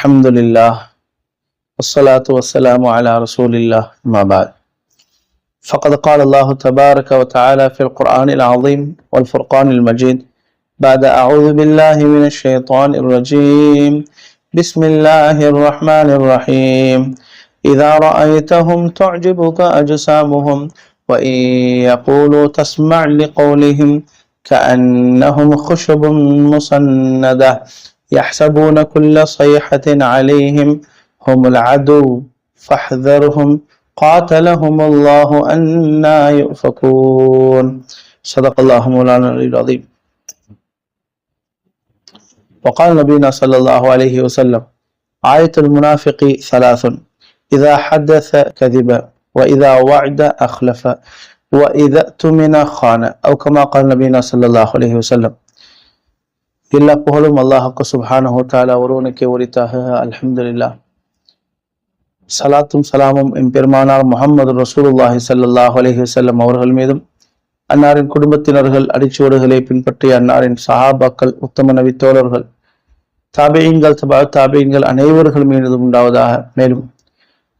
الحمد لله والصلاة والسلام على رسول الله ما بعد. فقد قال الله تبارك وتعالى في القرآن العظيم والفرقان المجيد بعد أعوذ بالله من الشيطان الرجيم. بسم الله الرحمن الرحيم. إذا رأيتهم تعجبك أجسامهم وإن يقولوا تسمع لقولهم كأنهم خشب مسندة. يحسبون كل صيحة عليهم هم العدو فاحذرهم. قاتلهم الله أنا يؤفكون. صدق الله مولانا العظيم. وقال نبينا صلى الله عليه وسلم آية المنافق ثلاث إذا حدث كذب وإذا وعد أخلف وإذا اؤتمن خان. أو كما قال نبينا صلى الله عليه وسلم எல்லா புகழும் அல்லாஹுக்கு சுப்ஹானஹு தஆலா ஒருவனுக்கே உரித்தாக. அலமதுல்லா சலாத்தும் சலாமும் எம் பெருமானார் முகமது ரசூலுல்லாஹி சல்லாஹ் அலஹி வல்லம் அவர்கள் மீதும் அன்னாரின் குடும்பத்தினர்கள் அடிச்சுவடுகளை பின்பற்றிய அன்னாரின் சஹாபாக்கள் உத்தம நபி தோழர்கள் தாபேயங்கள் தபா தாபியங்கள் அனைவர்கள் மீதும் உண்டாவதாக. மேலும்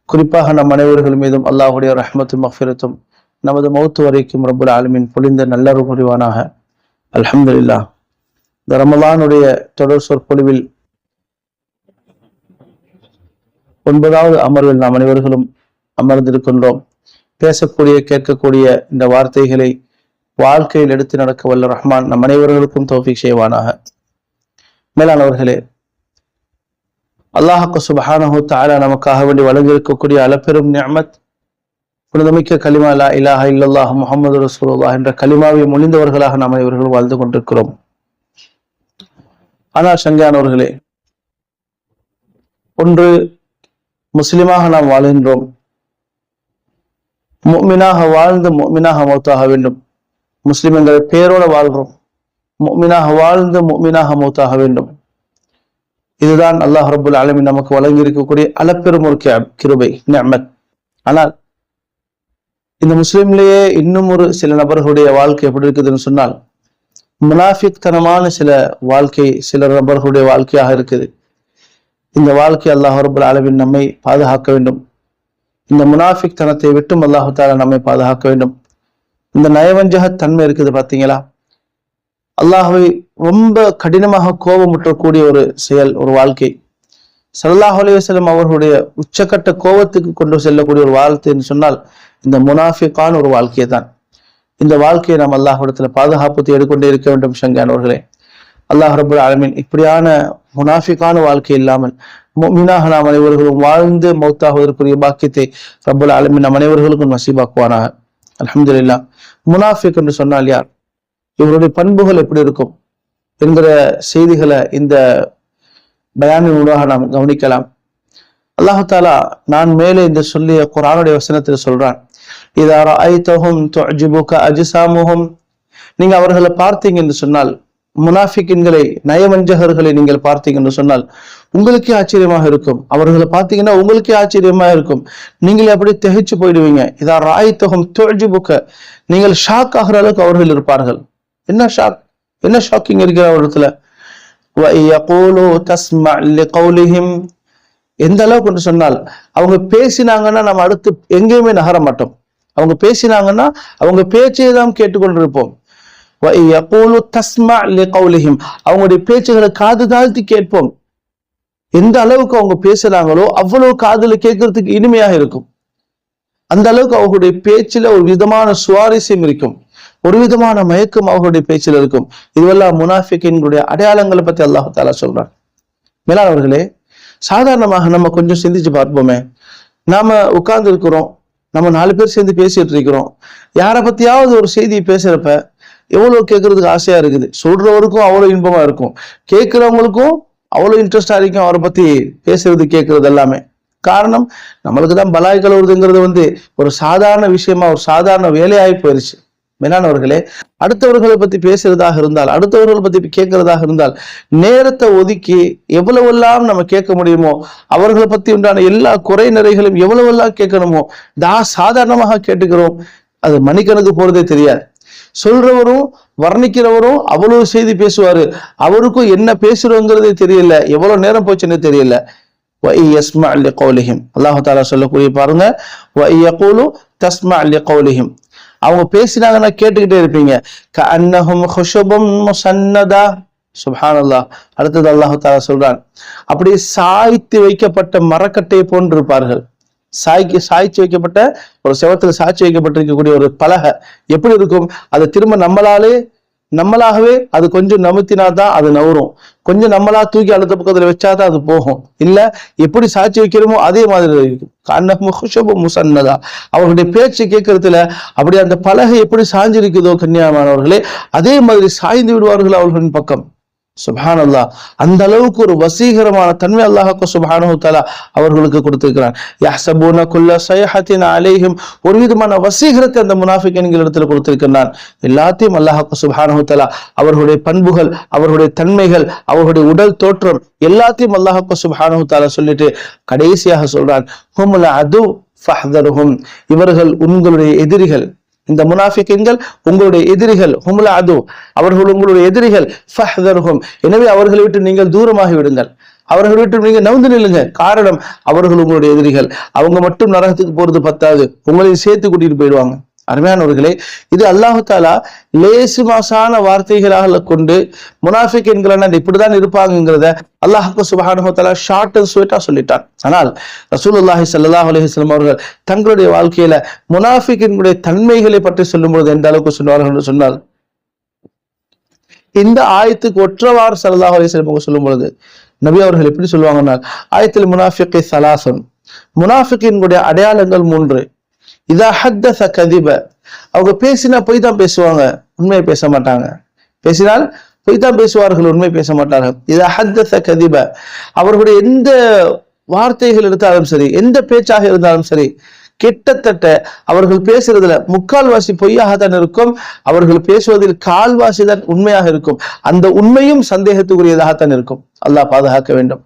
குறிப்பாக நம் அனைவர்கள் மீதும் அல்லாஹுடைய ரஹ்மத்தும் மஃபிரத்தும் நமது மௌத்து வரைக்கும் ரபுல் ஆலமின் பொழிந்த நல்லரு புரிவானாக அலமதுல்லா இந்த ரமலானுடைய தொடர் சொற்பொழிவில் ஒன்பதாவது அமர்வில் நாம் அனைவர்களும் அமர்ந்திருக்கின்றோம். பேசக்கூடிய கேட்கக்கூடிய இந்த வார்த்தைகளை வாழ்க்கையில் எடுத்து நடக்க வல்ல ரஹ்மான் நம் அனைவர்களுக்கும் தோஃபிக் செய்வானாக. மேலானவர்களே அல்லாஹாக்கு சுபஹானஹு தாலா நமக்காக வேண்டி வழங்கியிருக்கக்கூடிய அளப்பெரும் நியமத் புனிதமிக்க கலிமா லா இலாஹ இல்லல்லாஹ் முகமது ரசூலுல்லாஹ் என்ற கலிமாவை மொழிந்தவர்களாக நாம் இவர்கள் வாழ்ந்து கொண்டிருக்கிறோம். ஆனால் சங்கையானவர்களே ஒன்று முஸ்லிமாக நாம் வாழ்கின்றோம். முக்மினாக வாழ்ந்து முக்மினாக மௌத்தாக வேண்டும். முஸ்லிம் என்கிற பேரோட வாழ்கிறோம். முக்மினாக வாழ்ந்து முக்மினாக மௌத்தாக வேண்டும். இதுதான் அல்லாஹ் ரபுல் ஆலமின் நமக்கு வழங்கி இருக்கக்கூடிய அளப்பெரும் ஒரு கிருபை நியமத். ஆனால் இந்த முஸ்லிம்லேயே இன்னும் ஒரு சில நபர்களுடைய வாழ்க்கை எப்படி இருக்குதுன்னு சொன்னால் முனாஃபிக் தனமான சில வாழ்க்கை சில நபர்களுடைய வாழ்க்கையாக இருக்குது. இந்த வாழ்க்கை அல்லாஹ் ரபுல் அளவில் நம்மை பாதுகாக்க வேண்டும். இந்த முனாஃபிக் தனத்தை விட்டும் அல்லாஹால நம்மை பாதுகாக்க வேண்டும். இந்த நயவஞ்சக தன்மை இருக்குது பார்த்தீங்களா அல்லாஹுவை ரொம்ப கடினமாக கோபமுற்றக்கூடிய ஒரு செயல் ஒரு வாழ்க்கை. சல்லாஹ் அலைவசலம் அவர்களுடைய உச்சக்கட்ட கோபத்துக்கு கொண்டு செல்லக்கூடிய ஒரு வாழ்க்கைன்னு சொன்னால் இந்த முனாஃபிக்கான ஒரு வாழ்க்கையை தான் இந்த வாழ்க்கையை நாம் அல்லாஹிடத்துல பாதுகாப்பு தேடிக்கொண்டே இருக்க வேண்டும் சங்கானவர்களே. அல்லாஹ் ரபுல் ஆலமின் இப்படியான முனாஃபிக்கான வாழ்க்கை இல்லாமல் மீனாக நாம் அனைவர்களும் வாழ்ந்து மௌத்தாகுவதற்குரிய பாக்கியத்தை ரபுல் ஆலமின் நம் அனைவர்களுக்கும் நசீபாக்குவானாக. அலமதுல்லா முனாஃபிக் என்று சொன்னால் யார்? இவருடைய பண்புகள் எப்படி இருக்கும்? என்கிற செய்திகளை இந்த பயானின் ஊடாக நாம் கவனிக்கலாம். அல்லாஹாலா நான் மேலே இந்த சொல்லிய குரானுடைய வசனத்தில் சொல்றான். இதா ஐத்தஹும் துஅஜிபுக அஜ்சாமுஹும். நீங்க அவர்களை பார்த்தீங்க என்று சொன்னால் முனாஃபிக்கின்களை நயவஞ்சகர்களை நீங்கள் பார்த்தீங்க என்று சொன்னால் உங்களுக்கே ஆச்சரியமாக இருக்கும். அவர்களை பார்த்தீங்கன்னா உங்களுக்கே ஆச்சரியமா இருக்கும். நீங்கள் அப்படி திகைச்சு போயிடுவீங்க. இதா ராய்த்தகம் துஅஜிபுக. நீங்கள் ஷாக் ஆகிற அளவுக்கு அவர்கள் இருப்பார்கள். என்ன ஷாக் என்ன ஷாக்கிங் இருக்கிற இடத்துல? எந்த அளவுக்கு சொன்னால் அவங்க பேசினாங்கன்னா நம்ம அடுத்து எங்கேயுமே நகர மாட்டோம். அவங்க பேசினாங்கன்னா அவங்க பேச்சை தான் கேட்டுக்கொண்டிருப்போம் அவங்களுடைய பேச்சுகளை காது தாழ்த்தி கேட்போம். எந்த அளவுக்கு அவங்க பேசுறாங்களோ அவ்வளவு காதுல கேட்கறதுக்கு இனிமையாக இருக்கும். அந்த அளவுக்கு அவர்களுடைய பேச்சுல ஒரு விதமான சுவாரஸ்யம் இருக்கும். ஒரு விதமான மயக்கம் அவர்களுடைய பேச்சில் இருக்கும். இதுவெல்லாம் முனாஃபிக்கின்களுடைய அடையாளங்களை பத்தி அல்லாஹு தாலா சொல்றான். மேலானவர்களே சாதாரணமாக நம்ம கொஞ்சம் சிந்திச்சு பார்ப்போமே. நாம உட்கார்ந்து இருக்கிறோம் நம்ம நாலு பேர் சேர்ந்து பேசிட்டு இருக்கிறோம். யாரை பத்தியாவது ஒரு செய்தியை பேசுறப்ப எவ்வளவு கேட்கறதுக்கு ஆசையா இருக்குது? சொல்றவருக்கும் அவ்வளவு இன்பமா இருக்கும். கேட்கிறவங்களுக்கும் அவ்வளவு இன்ட்ரெஸ்டா இருக்கும் அவரை பத்தி பேசுறது கேட்கறது எல்லாமே. காரணம் நம்மளுக்கு தான் பலாய் கழுவுறதுங்கிறது வந்து ஒரு சாதாரண விஷயமா ஒரு சாதாரண வேலையாகி போயிருச்சு. மேலானவர்களே அடுத்தவர்களை பத்தி பேசுறதாக இருந்தால் அடுத்தவர்களை பத்தி கேட்கறதாக இருந்தால் நேரத்தை ஒதுக்கி எவ்வளவெல்லாம் நம்ம கேட்க முடியுமோ அவர்களை பத்தி உண்டான எல்லா குறை நிறைகளும் எவ்வளவெல்லாம் கேட்கணுமோ தா சாதாரணமாக கேட்டுக்கிறோம். அது மணிக்கணக்கு போறதே தெரியாது. சொல்றவரும் வர்ணிக்கிறவரும் அவ்வளவு செய்தி பேசுவாரு. அவருக்கும் என்ன பேசுறோங்கிறதே தெரியல. எவ்வளவு நேரம் போச்சுன்னு தெரியல. அல்லாஹு தாலா சொல்லக்கூடிய பாருங்க தஸ்மா அல்லி கௌலிஹிம் அவங்க பேசினாங்கன்னா கேட்டுக்கிட்டே இருப்பீங்க. க அன்னஹும் ஹுஷபம் சன்னதா சுபானல்லா அடுத்தது அல்லாஹு தாலா சொல்றான். அப்படியே சாய்த்து வைக்கப்பட்ட மரக்கட்டை போன்று இருப்பார்கள் சாய்க்கு சாய்ச்சி வைக்கப்பட்ட ஒரு செவத்துல சாய்ச்சி வைக்கப்பட்டிருக்கக்கூடிய ஒரு பலகை. எப்படி இருக்கும்? அதை திரும்ப நம்மளாலே நம்மளாகவே அது கொஞ்சம் நமுத்தினா தான் அது நவரும். கொஞ்சம் நம்மளா தூக்கி அடுத்த பக்கத்துல வச்சாதான் அது போகும். இல்ல எப்படி சாட்சி வைக்கிறோமோ அதே மாதிரி இருக்கும். கண்ண முசன்னதா. அவர்களுடைய பேச்சு கேட்கறதுல அப்படி அந்த பலகை எப்படி சாஞ்சிருக்குதோ கன்னியாமானவர்களே அதே மாதிரி சாய்ந்து விடுவார்கள் அவர்களின் பக்கம். சுபானல்லா அந்த அளவுக்கு ஒரு வசீகரமான தன்மை அல்லாஹாக்கு சுபானு தாலா அவர்களுக்கு கொடுத்திருக்கிறான். குல்ல சயஹத்தின் ஒரு விதமான வசீகரத்தை அந்த முனாஃபிகன்கள் இடத்துல கொடுத்திருக்கிறான் எல்லாத்தையும் அல்லாஹாக்கு சுபானு தாலா அவர்களுடைய பண்புகள் அவர்களுடைய தன்மைகள் அவர்களுடைய உடல் தோற்றம் எல்லாத்தையும் அல்லாஹாக்கு சுபானு தாலா சொல்லிட்டு கடைசியாக சொல்றான். ஹுமுல அது ஃபஹ்தருஹும். இவர்கள் உங்களுடைய எதிரிகள். இந்த முனாஃபிக்கின்கள் உங்களுடைய எதிரிகள் ஹுமுல அது அவர்கள் உங்களுடைய எதிரிகள் ஃபஹ்தர்ஹும். எனவே அவர்களை விட்டு நீங்கள் தூரமாகி விடுங்கள். அவர்களை விட்டு நீங்க நவுந்து நில்லுங்க காரணம் அவர்கள் உங்களுடைய எதிரிகள். அவங்க மட்டும் நரகத்துக்கு போறது பத்தாது. உங்களையும் சேர்த்து கூட்டிட்டு போயிடுவாங்க. அருமையானவர்களே இது அல்லாஹாலா லேசு மாசான வார்த்தைகளாக கொண்டு முனாஃபிக் என்கிறான இப்படிதான் இருப்பாங்கிறத அல்லாஹுக்கு சுபஹானு ஷார்ட் அண்ட் ஸ்வீட்டா சொல்லிட்டான். ஆனால் ரசூல் அல்லாஹி சல்லாஹ் அலிஹஸ்லாம் அவர்கள் தங்களுடைய வாழ்க்கையில முனாஃபிக்கினுடைய தன்மைகளை பற்றி சொல்லும்போது எந்த அளவுக்கு சொன்னார்கள் என்று சொன்னால் இந்த ஆயத்துக்கு ஒற்றவாறு சல்லாஹ் அலைஹி சொல்லும் பொழுது நபி அவர்கள் எப்படி சொல்லுவாங்கன்னா ஆயத்தில் முனாஃபிக்கை சலாசன் முனாஃபிக்கினுடைய அடையாளங்கள் மூன்று. இதா ஹத்தச கதிப. அவங்க பேசினா பொய் தான் பேசுவாங்க உண்மையை பேச மாட்டாங்க. பேசினால் பொய் தான் பேசுவார்கள் உண்மை பேச மாட்டார்கள். இதா ஹத்தச கதிப. அவர்களுடைய எந்த வார்த்தைகள் எடுத்தாலும் சரி எந்த பேச்சாக இருந்தாலும் சரி கிட்டத்தட்ட அவர்கள் பேசுறதுல முக்கால்வாசி பொய்யாகத்தான் இருக்கும். அவர்கள் பேசுவதில் கால்வாசி தான் உண்மையாக இருக்கும். அந்த உண்மையும் சந்தேகத்துக்குரியதாகத்தான் இருக்கும். அல்லாஹ் பாதுகாக்க வேண்டும்.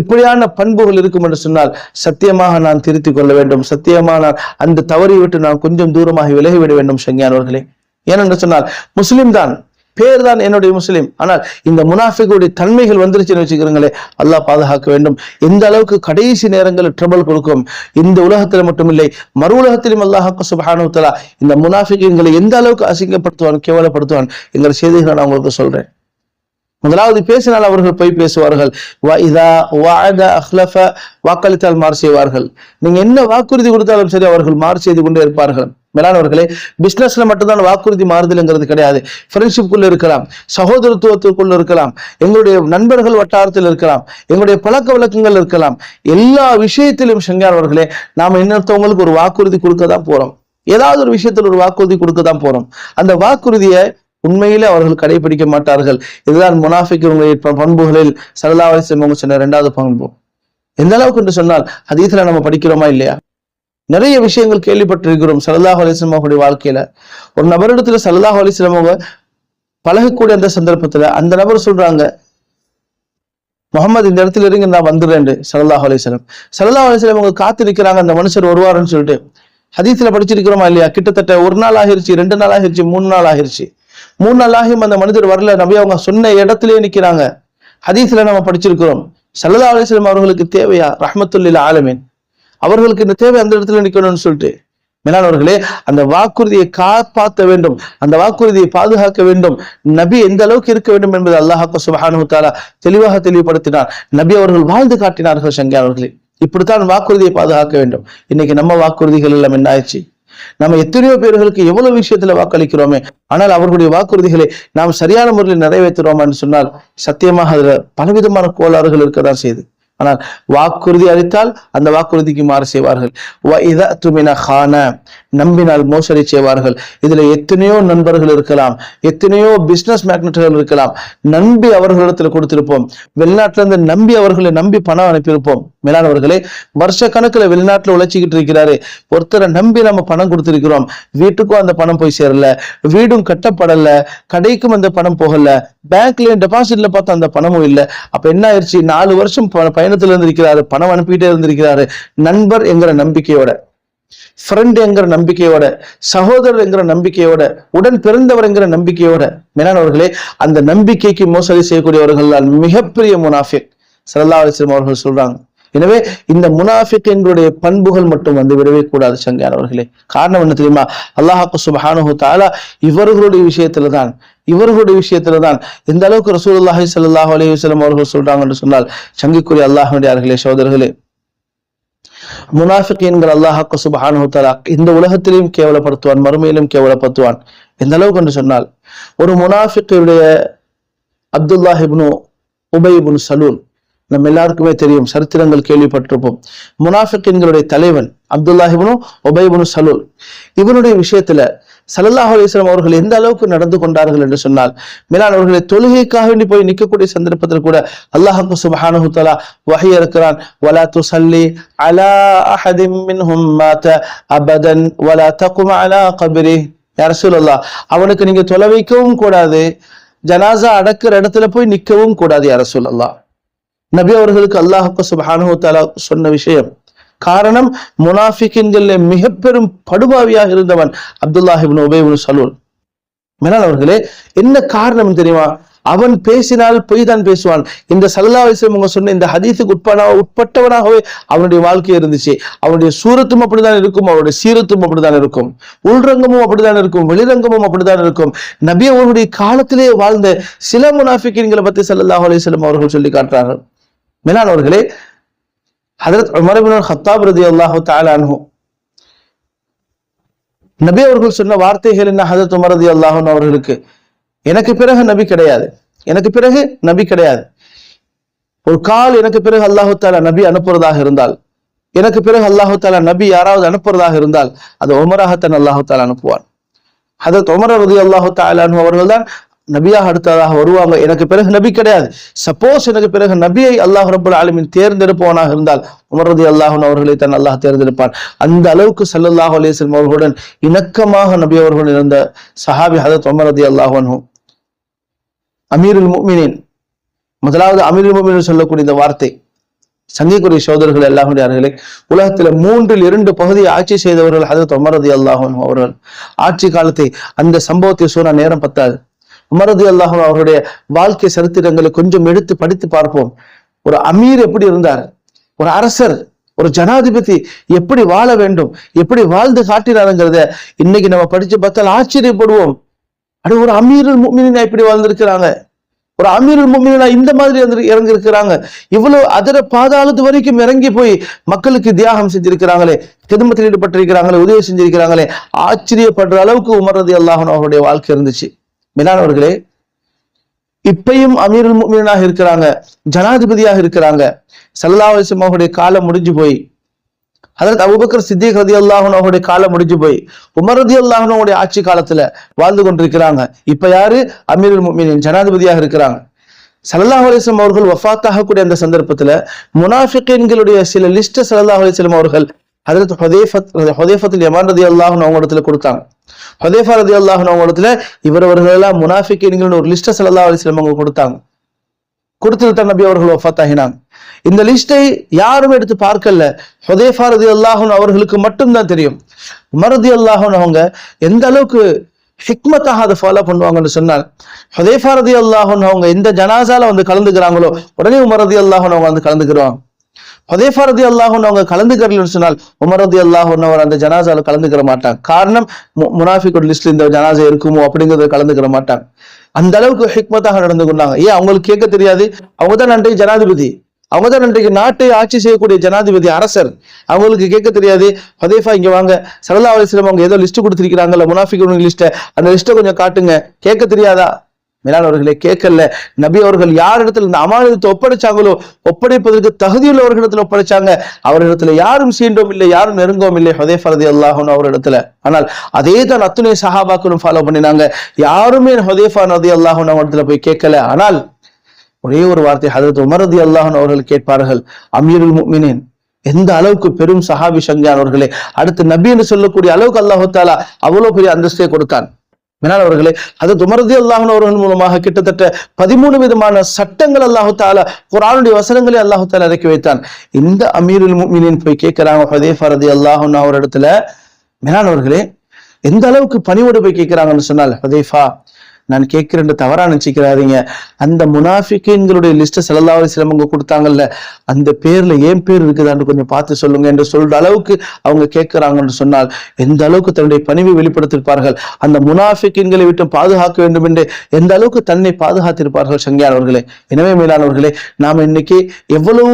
இப்படியான பண்புகள் இருக்கும் என்று சொன்னால் சத்தியமாக நான் திருத்திக் கொள்ள வேண்டும். சத்தியமாக நான் அந்த தவறை விட்டு நான் கொஞ்சம் தூரமாகி விலகிவிட வேண்டும் சங்கியானவர்களே ஏனென்று சொன்னால் முஸ்லிம் தான். பேர் தான் என்னுடைய முஸ்லிம். ஆனால் இந்த முனாஃபிக்குடைய தன்மைகள் வந்துருச்சுன்னு வச்சுக்கிறீங்களே அல்லாஹ் பாதுகாக்க வேண்டும். எந்த அளவுக்கு கடைசி நேரங்களில் ட்ரபிள் கொடுக்கும்? இந்த உலகத்தில் மட்டுமில்லை மறு உலகத்திலும் அல்லாஹாக்கு சுபானுத்தலா இந்த இந்த முனாஃபிக்குங்களை எந்த அளவுக்கு அசிங்கப்படுத்துவான் கேவலப்படுத்துவான் எங்கள் செய்திகளை நான் உங்களுக்கு சொல்றேன். முதலாவது பேசினால் அவர்கள் போய் பேசுவார்கள். வாக்களித்தால் மாறு செய்வார்கள். நீங்க என்ன வாக்குறுதி கொடுத்தாலும் சரி அவர்கள் மாறு செய்து கொண்டே இருப்பார்கள். மேலானவர்களே பிசினஸ்ல மட்டும்தான் வாக்குறுதி மாறுதல்ங்கிறது கிடையாது. ஃப்ரெண்ட்ஷிப்புக்குள்ள இருக்கலாம் சகோதரத்துவத்துக்குள்ள இருக்கலாம் எங்களுடைய நண்பர்கள் வட்டாரத்தில் இருக்கலாம் எங்களுடைய பழக்க வழக்கங்கள் இருக்கலாம். எல்லா விஷயத்திலும் செஞ்சானவர்களே நாம் இன்னொருத்தவங்களுக்கு ஒரு வாக்குறுதி கொடுக்க தான் போறோம். ஏதாவது ஒரு விஷயத்தில் ஒரு வாக்குறுதி கொடுக்க தான் போறோம். அந்த வாக்குறுதியை உண்மையிலே அவர்கள் கடைபிடிக்க மாட்டார்கள். இதுதான் முனாஃபிக்குடைய பண்புகளில் சல்லா அலிஸ்லம் சொன்ன ரெண்டாவது பண்பு. எந்த அளவுக்கு என்று சொன்னால் ஹதீஸ்ல நம்ம படிக்கிறோமா இல்லையா? நிறைய விஷயங்கள் கேள்விப்பட்டிருக்கிறோம் சல்லாஹ் அலிஸ்லாம் அவருடைய வாழ்க்கையில. ஒரு நபரிடத்துல சல்லாஹ் அலிஸ்லாம் அவங்க பழகக்கூடிய அந்த சந்தர்ப்பத்துல அந்த நபர் சொல்றாங்க முகமது இந்த இடத்துல இருந்து நான் வந்துடுறேன் சல்லாஹ் அலிஸ்லாம் சல்லாஹ் அலிஸ்லாம் அவங்க காத்து அந்த மனுஷர் வருவாருன்னு சொல்லிட்டு. ஹதீஸ்ல படிச்சிருக்கிறோமா இல்லையா? கிட்டத்தட்ட ஒரு நாள் ஆகிருச்சு ரெண்டு நாள் ஆகிருச்சு மூணு நாள் ஆகிருச்சு. மூணு நாளாகியும் அந்த மனிதர் வரல. நபி அவங்க சொன்ன இடத்திலே நிக்கிறாங்க ஹதீஸ்ல நம்ம படிச்சிருக்கிறோம். சல்லா அலிஸ்லாம் அவர்களுக்கு தேவையா? ரஹமத்துல்லில் ஆலமீன். அவர்களுக்கு இந்த தேவை அந்த இடத்துல நிக்கணும்னு சொல்லிட்டு. மேலானவர்களே அந்த வாக்குறுதியை காப்பாற்ற வேண்டும். அந்த வாக்குறுதியை பாதுகாக்க வேண்டும். நபி எந்த அளவுக்கு இருக்க வேண்டும் என்பது அல்லாஹாக்கு சுபஹானு தாலா தெளிவாக தெளிவுபடுத்தினார். நபி அவர்கள் வாழ்ந்து காட்டினார்கள் சங்கி அவர்களே. இப்படித்தான் வாக்குறுதியை பாதுகாக்க வேண்டும். இன்னைக்கு நம்ம வாக்குறுதிகள் எல்லாம் என்ன ஆயிடுச்சு நம்ம எத்தனையோ பேர்களுக்கு எவ்வளவு விஷயத்துல வாக்களிக்கிறோமே ஆனால் அவர்களுடைய வாக்குறுதிகளை நாம் சரியான முறையில் நிறைவேற்றுறோமா என்று சொன்னால் சத்தியமாக அதுல பலவிதமான கோளாறுகள் இருக்கதான் செய்யுது. ஆனால் வாக்குறுதி அளித்தால் அந்த வாக்குறுதிக்கு மாறு செய்வார்கள். நம்பினால் மோசடி செய்வார்கள். இதுல எத்தனையோ நண்பர்கள் இருக்கலாம் எத்தனையோ பிசினஸ் மேக்னட்டுகள் இருக்கலாம். நம்பி அவர்களிடத்துல கொடுத்திருப்போம். வெளிநாட்டுல இருந்து நம்பி அவர்களை நம்பி பணம் அனுப்பியிருப்போம். மேலானவர்களே வருஷ கணக்குல வெளிநாட்டுல உழைச்சிக்கிட்டு இருக்கிறாரு. ஒருத்தரை நம்பி நம்ம பணம் கொடுத்திருக்கிறோம். வீட்டுக்கும் அந்த பணம் போய் சேரல. வீடும் கட்டப்படல. கடைக்கும் அந்த பணம் போகல. பேங்க்லயும் டெபாசிட்ல பார்த்தா அந்த பணமும் இல்லை. அப்ப என்ன ஆயிடுச்சு? நாலு வருஷம் பயணத்துல இருந்திருக்கிறாரு. பணம் அனுப்பிட்டே இருந்திருக்கிறாரு. நண்பர் என்கிற நம்பிக்கையோட ஃப்ரெண்ட் என்கிற நம்பிக்கையோட சகோதரர் என்கிற நம்பிக்கையோட உடன் பிறந்தவர் என்கிற நம்பிக்கையோட மேலானவர்களே அந்த நம்பிக்கைக்கு மோசடி செய்யக்கூடியவர்கள் தான் மிகப்பெரிய முனாஃபிக். சரல்லா அலிஸ்லம் அவர்கள் சொல்றாங்க. எனவே இந்த முனாஃபிக்கங்களுடைய பண்புகள் மட்டும் வந்து விடவே கூடாது சங்கையானவர்களே காரணம் என்ன தெரியுமா? அல்லாஹாக்கு சுபஹானு தாலா இவர்களுடைய விஷயத்துல தான் இவர்களுடைய விஷயத்துல தான் எந்த அளவுக்கு ரசூலுல்லாஹி ஸல்லல்லாஹு அலைஹி வஸல்லம் அவர்கள் சொல்றாங்கன்னு சொன்னால் சங்கிக்குரிய அல்லாஹ்வுடைய சகோதரர்களே முனாஃபிகீன்கள் அல்லாஹாக்கு சுபஹானு தாலா இந்த உலகத்திலையும் கேவலப்படுத்துவான் மறுமையிலும் கேவலப்படுத்துவான். எந்த அளவுக்கு என்று சொன்னால் ஒரு முனாஃபிக்குடைய அப்துல்லாஹிப்னு இப்னு உபை இப்னு சலூல் நம்ம எல்லாருக்குமே தெரியும் சரித்திரங்கள் கேள்விப்பட்டிருப்போம். முனாஃபிக்கின்களுடைய தலைவன் அப்துல்லாஹிபனும் ஒபைபனு சலூல். இவனுடைய விஷயத்துல சல்லல்லாஹ் அலிஸ்லாம் அவர்கள் எந்த அளவுக்கு நடந்து கொண்டார்கள் என்று சொன்னால் மேலான் அவர்களை தொழுகைக்காக வேண்டி போய் நிற்கக்கூடிய சந்தர்ப்பத்தில் கூட அல்லாஹு சுபஹானஹு தஆலா வஹி இருக்கிறான் வலா துஸல்லி அலா அஹதிம் மின்ஹும் மாத அபதன் வலா தகும அலா கபிரி. யா அவனுக்கு நீங்க தொலை வைக்கவும் கூடாது ஜனாசா அடக்கிற இடத்துல போய் நிற்கவும் கூடாது யா நபி அவர்களுக்கு அல்லாஹுக்கு சுபஹானு தாலா சொன்ன விஷயம். காரணம் முனாஃபிக்கின்கள் மிக பெரும் படுபாவியாக இருந்தவன் அப்துல்லாஹிபின் உபேபின் சலூல். மேலால் அவர்களே என்ன காரணம் தெரியுமா? அவன் பேசினால் பொய் தான் பேசுவான். இந்த சல்லா விஷயம் உங்க சொன்ன இந்த ஹதீஸுக்கு உட்பட உட்பட்டவனாகவே அவனுடைய வாழ்க்கை இருந்துச்சு. அவனுடைய சூரத்தும் அப்படிதான் இருக்கும் அவருடைய சீரத்தும் அப்படிதான் இருக்கும். உள்ரங்கமும் அப்படிதான் இருக்கும் வெளிரங்கமும் அப்படிதான் இருக்கும். நபி அவருடைய காலத்திலே வாழ்ந்த சில முனாஃபிக்கின்களை பத்தி சல்லாஹ் அலிஸ்லம் அவர்கள் சொல்லி காட்டுறார்கள். மேலானவர்களே ஹதரத் உமரபின் ஹத்தாப் ரதி அல்லாஹு தாலானு நபி அவர்கள் சொன்ன வார்த்தைகள் என்ன ஹதரத் உமர் ரதி அல்லாஹன் அவர்களுக்கு? எனக்கு பிறகு நபி கிடையாது. எனக்கு பிறகு நபி கிடையாது. ஒரு கால் எனக்கு பிறகு அல்லாஹு தாலா நபி அனுப்புறதாக இருந்தால் எனக்கு பிறகு அல்லாஹு தாலா நபி யாராவது அனுப்புறதாக இருந்தால் அது உமராகத்தான் அல்லாஹு தாலா அனுப்புவான். ஹதரத் உமர் ரதி அல்லாஹு தாலானு அவர்கள் தான் நபியாக அடுத்ததாக வருவாங்க. எனக்கு பிறகு நபி கிடையாது. சப்போஸ் எனக்கு பிறகு நபியை அல்லாஹ் ரபுல் ஆலமின் தேர்ந்தெடுப்பவனாக இருந்தால் உமரது அல்லாஹன் அவர்களை தன் அல்லாஹ் தேர்ந்தெடுப்பான். அந்த அளவுக்கு சல்லல்லாஹ் அலிஸ்லம் அவர்களுடன் இணக்கமாக நபி அவர்கள் இருந்த சஹாபி ஹதத் உமரதி அல்லாஹனும் அமீருல் முமினின் முதலாவது அமீருல் முமின் சொல்லக்கூடிய இந்த வார்த்தை. சங்கைக்குரிய சோதரர்கள் எல்லாமே உலகத்துல மூன்றில் இரண்டு பகுதியை ஆட்சி செய்தவர்கள் ஹதத் உமரதி அல்லாஹன் அவர்கள். ஆட்சி காலத்தை அந்த சம்பவத்தை சொன்ன நேரம் பத்தாது. உமரது அல்லாஹும் அவருடைய வாழ்க்கை சரித்திரங்களை கொஞ்சம் எடுத்து படித்து பார்ப்போம். ஒரு அமீர் எப்படி இருந்தார்? ஒரு அரசர் ஒரு ஜனாதிபதி எப்படி வாழ வேண்டும்? எப்படி வாழ்ந்து காட்டினாருங்கிறத இன்னைக்கு நம்ம படிச்சு பார்த்தால் ஆச்சரியப்படுவோம். அது ஒரு அமீரல் முமினா இப்படி வாழ்ந்திருக்கிறாங்க. ஒரு அமீரல் முமினா இந்த மாதிரி இறங்கி இருக்கிறாங்க இவ்வளவு அதர பாதாளத்து வரைக்கும் இறங்கி போய் மக்களுக்கு தியாகம் செஞ்சிருக்கிறாங்களே கிதமத்தில் ஈடுபட்டிருக்கிறாங்களே உதவி செஞ்சிருக்கிறாங்களே ஆச்சரியப்படுற அளவுக்கு உமரது அல்லாஹன் அவருடைய வாழ்க்கை இருந்துச்சு. மேலானவர்களே இப்பையும் அமீருல் மீனாக இருக்கிறாங்க ஜனாதிபதியாக இருக்கிறாங்க. சல்லா அவருடைய காலம் முடிஞ்சு போய் அதற்கு அபுபக்கர் சித்திக் ரதி அல்லாஹன் அவருடைய காலம் முடிஞ்சு போய் உமர் ரதி அல்லாஹனுடைய ஆட்சி காலத்துல வாழ்ந்து கொண்டிருக்கிறாங்க. இப்ப யாரு? அமீருல் மீனின் ஜனாதிபதியாக இருக்கிறாங்க. சல்லாஹ் அலிஸ்லம் அவர்கள் வஃத்தாகக்கூடிய கூடிய அந்த சந்தர்ப்பத்துல முனாஃபிகீன்களுடைய சில லிஸ்ட சல்லாஹ் அலிஸ்லம் அவர்கள் ஹதரத் ஹொதேஃபத் ஹொதேஃபத்தில் யமான் ரதி அல்லாஹன் அவங்க இடத்துல கொடுத்தாங்க. ஹொதேஃபா ரதி அல்லாஹ் இடத்துல இவரவர்களெல்லாம் முனாஃபிக்கின்கள் ஒரு லிஸ்ட சல்லா அலிஸ்லம் அவங்க கொடுத்தாங்க. கொடுத்துட்டு நபி அவர்கள் ஒஃபாத்தாகினாங்க இந்த லிஸ்டை யாரும் எடுத்து பார்க்கல. ஹொதேஃபா ரதி அல்லாஹன் அவர்களுக்கு மட்டும்தான் தெரியும். மருதி அல்லாஹன் அவங்க எந்த அளவுக்கு ஹிக்மத்தாக அதை ஃபாலோ பண்ணுவாங்கன்னு சொன்னாங்க ஹொதேஃபா ரதி அல்லாஹன் அவங்க எந்த ஜனாசால வந்து கலந்துக்கிறாங்களோ உடனே உமரதி அல்லாஹன் அவங்க வந்து கலந்துக்கிறாங்க ஹதேஃபா அல்லாஹூன் அவங்க கலந்துக்கிறன்னு சொன்னால் உமரதி அல்லாஹூன் அவர் அந்த ஜனாசாவில் கலந்துக்கிற மாட்டாங்க காரணம் முனாஃபிக் லிஸ்ட்ல இந்த ஜனாசா இருக்குமோ அப்படிங்கறத கலந்துக்கிற மாட்டாங்க அந்த அளவுக்கு ஹிக்மத்தாக நடந்து கொண்டாங்க. ஏன் அவங்களுக்கு கேட்க தெரியாது? அவங்க தான் நன்றி ஜனாதிபதி. அவங்க தான் இன்றைக்கு நாட்டை ஆட்சி செய்யக்கூடிய ஜனாதிபதி அரசர். அவங்களுக்கு கேட்க தெரியாது. ஹதேஃபா இங்க வாங்க. சரலா அலிஸ்லாம் அவங்க ஏதோ லிஸ்ட் கொடுத்திருக்கிறாங்கல்ல முனாஃபிக் லிஸ்ட்டை. அந்த லிஸ்ட்டை கொஞ்சம் காட்டுங்க. கேட்க தெரியாதா? மேலானவர்களே கேட்கல. நபி அவர்கள் யாரிடத்தில் இடத்துல இந்த அமானத்தை ஒப்படைச்சாங்களோ ஒப்படைப்பதற்கு தகுதியுள்ளவர்களிடத்துல ஒப்படைச்சாங்க. அவரிடத்துல யாரும் சீண்டோம் இல்லை யாரும் நெருங்கோம் இல்லை. ஹதே ஃபரதி அல்லாஹும் அவரிடத்துல ஆனால் அதே தான் அத்துணை சஹாபாக்களும் ஃபாலோ பண்ணினாங்க. யாருமே ஹதே நதி அல்லாஹும் இடத்துல போய் கேட்கல. ஆனால் ஒரே ஒரு வார்த்தை ஹதரத் உமரதி அல்லாஹன் அவர்கள் கேட்பார்கள். அமீருல் முமினின் எந்த அளவுக்கு பெரும் சஹாபி சங்கியானவர்களே அடுத்து நபி என்று சொல்லக்கூடிய அளவுக்கு அல்லாஹு தாலா அவ்வளவு பெரிய அந்தஸ்தை கொடுத்தான். மேலால் அவர்களே அது துமரதி அல்லாஹன் அவர்கள் மூலமாக கிட்டத்தட்ட பதிமூணு விதமான சட்டங்கள் அல்லாஹு தாலா குரானுடைய வசனங்களை அல்லாஹு தாலா இறக்கி வைத்தான். இந்த அமீருல் மீனின் போய் கேட்கிறாங்க ஹதேஃபா ரதி அல்லாஹன் அவர் இடத்துல மேலானவர்களே எந்த அளவுக்கு பணிவோடு போய் கேட்கிறாங்கன்னு சொன்னால் ஹதேஃபா நான் கேட்கிறேன் தவறா நினைச்சிக்கிறாதீங்க. அந்த முனாஃபிக்கின்களுடைய லிஸ்ட்டை செலல்லாவது சிலவங்க கொடுத்தாங்கல்ல அந்த பேர்ல ஏன் பேர் இருக்குதான்னு கொஞ்சம் பார்த்து சொல்லுங்க என்று சொல்ற அளவுக்கு அவங்க கேட்கிறாங்கன்னு சொன்னால் எந்த அளவுக்கு தன்னுடைய பணிவை வெளிப்படுத்திருப்பார்கள் அந்த முனாஃபிக்கின்களை விட்டு பாதுகாக்க வேண்டும் என்று எந்த அளவுக்கு தன்னை பாதுகாத்திருப்பார்கள் சங்கியானவர்களே எனவே மேலானவர்களே நாம் இன்னைக்கு எவ்வளவு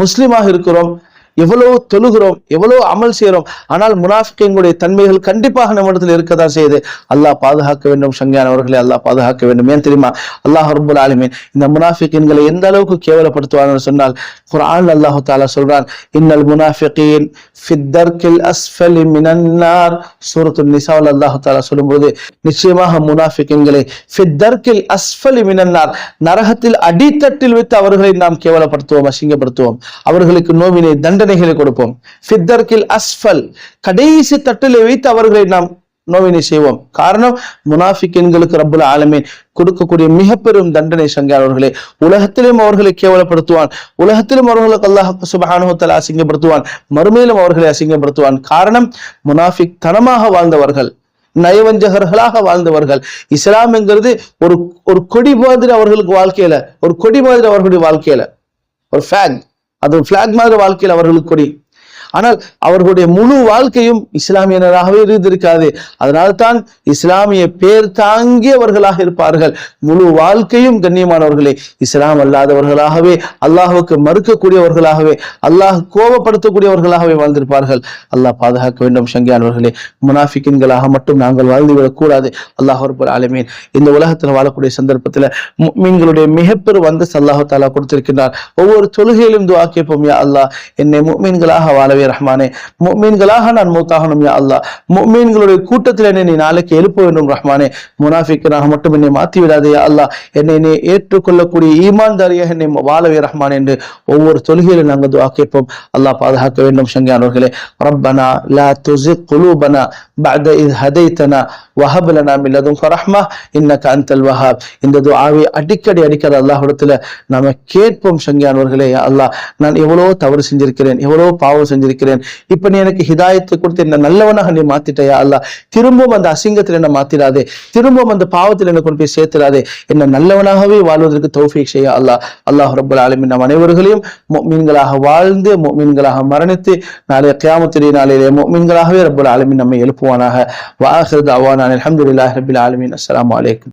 முஸ்லீமாக இருக்கிறோம்? எவ்வளவு தொழுகிறோம் எவ்வளவு அமல் செய்கிறோம் ஆனால் முனாஃபிக்கங்களுடைய தன்மைகள் கண்டிப்பாக நம்மிடத்தில் இருக்கதான் செய்யுது. அல்லாஹ் பாதுகாக்க வேண்டும் சங்கியானவர்களை அல்லாஹ் பாதுகாக்க வேண்டும். ஏன் தெரியுமா? அல்லாஹ் ரபுல் ஆலமீன் இந்த முனாஃபிக்கின்களை எந்த அளவுக்கு கேவலப்படுத்துவார்னு சொன்னால் குரான் அல்லாஹு தாலா சொல்றான் இன்னல் முனாஃபிகீன் ஃபித்தர்கில் அஸ்ஃபலி மினன்னார் சூரத்து நிசாவில் அல்லாஹு தாலா சொல்லும்போது நிச்சயமாக முனாஃபிக்கின்களை ஃபித்தர்கில் அஸ்ஃபலி மினன்னார் நரகத்தில் அடித்தட்டில் வைத்து அவர்களை நாம் கேவலப்படுத்துவோம் அசிங்கப்படுத்துவோம். அவர்களுக்கு நோவினை தண்டனை தண்டனைகளை கொடுப்போம். ஃபித்தர்கில் அஸ்ஃபல் கடைசி தட்டிலே வைத்து அவர்களை நாம் நோவினை செய்வோம். காரணம் முனாஃபிக்கின்களுக்கு ரப்புல் ஆலமீன் கொடுக்கக்கூடிய மிக பெரும் தண்டனை சங்கார் அவர்களே உலகத்திலும் அவர்களை கேவலப்படுத்துவான். உலகத்திலும் அவர்களுக்கு அல்லாஹ் சுபஹானுத்தல அசிங்கப்படுத்துவான். மறுமையிலும் அவர்களை அசிங்கப்படுத்துவான். காரணம் முனாஃபிக் தனமாக வாழ்ந்தவர்கள் நயவஞ்சகர்களாக வாழ்ந்தவர்கள். இஸ்லாம்ங்கிறது ஒரு ஒரு கொடி மாதிரி அவர்களுக்கு வாழ்க்கையில ஒரு கொடி மாதிரி அவர்களுடைய வாழ்க்கையில. ஒரு ஃபேக்ட் அது ஃபிளாக் மாதிரி வாழ்க்கையில் அவர்களுக்கு கொடி. ஆனால் அவர்களுடைய முழு வாழ்க்கையும் இஸ்லாமியனராகவே இருந்திருக்காது. அதனால்தான் இஸ்லாமிய பேர் தாங்கியவர்களாக இருப்பார்கள். முழு வாழ்க்கையும் கண்ணியமானவர்களே இஸ்லாம் அல்லாதவர்களாகவே அல்லாஹுக்கு மறுக்கக்கூடியவர்களாகவே அல்லாஹ் கோபப்படுத்தக்கூடியவர்களாகவே வாழ்ந்திருப்பார்கள். அல்லாஹ் பாதுகாக்க வேண்டும் சங்கியானவர்களே. முனாஃபிக்கின்களாக மட்டும் நாங்கள் வாழ்ந்துவிடக்கூடாது அல்லாஹ் ரபுல் ஆலமீன். இந்த உலகத்தில் வாழக்கூடிய சந்தர்ப்பத்தில் மீன்களுடைய மிகப்பெரும் வந்து அல்லாஹு தாலா கொடுத்திருக்கின்றார். ஒவ்வொரு தொழுகையிலும் துவா கேட்போம் யா அல்லாஹ். என்னை மீன்களாக வாழ ஆகவே ரஹ்மானே மீன்களாக நான் மூத்தாகணும் யா அல்லா மீன்களுடைய கூட்டத்தில் என்னை நீ நாளைக்கு எழுப்ப வேண்டும் ரஹ்மானே முனாஃபிக்கனாக மட்டும் என்னை மாற்றி விடாதே அல்லா என்னை நீ ஏற்றுக்கொள்ளக்கூடிய ஈமான்தாரியாக என்னை வாழவே ரஹ்மான் என்று ஒவ்வொரு தொழுகையிலும் நாங்கள் துவா கேட்போம் அல்லாஹ் பாதுகாக்க வேண்டும் சங்கியானவர்களே ரப்பனா லா துசி குலூபனா بعد إذ هديتنا وهب لنا من لدنك رحمة إنك أنت الوهاب இந்த துஆவை அடிக்கடி அடிக்கடி அல்லாஹ்விடத்துல நாம கேட்போம் சங்கியானவர்களே அல்லாஹ் நான் எவ்வளவு தவறு செஞ்சிருக்கிறேன் எவ்வளவு பாவம் செஞ்சிருக்கிறேன் இருக்கிறேன் இப்ப நீ எனக்கு ஹிதாயத்தை கொடுத்து என்ன நல்லவனாக நீ மாத்திட்டயா? அல்ல திரும்பவும் அந்த அசிங்கத்தில் என்ன மாத்திராதே. திரும்பவும் அந்த பாவத்தில் என்ன கொண்டு போய் சேர்த்திராதே. என்ன நல்லவனாகவே வாழ்வதற்கு தௌஃபீக் செய்ய அல்லா. அல்லாஹ் ரபுல் ஆலமின் நம் அனைவர்களையும் மீன்களாக வாழ்ந்து மீன்களாக மரணித்து நாளைய கியாமத்திலே நாளையிலே மீன்களாகவே ரபுல் ஆலமின் நம்மை எழுப்புவானாக. வாஹிர் அவானான் அலமதுல்லாஹ் ரபுல் ஆலமின். அஸ்லாம் வலைக்கம்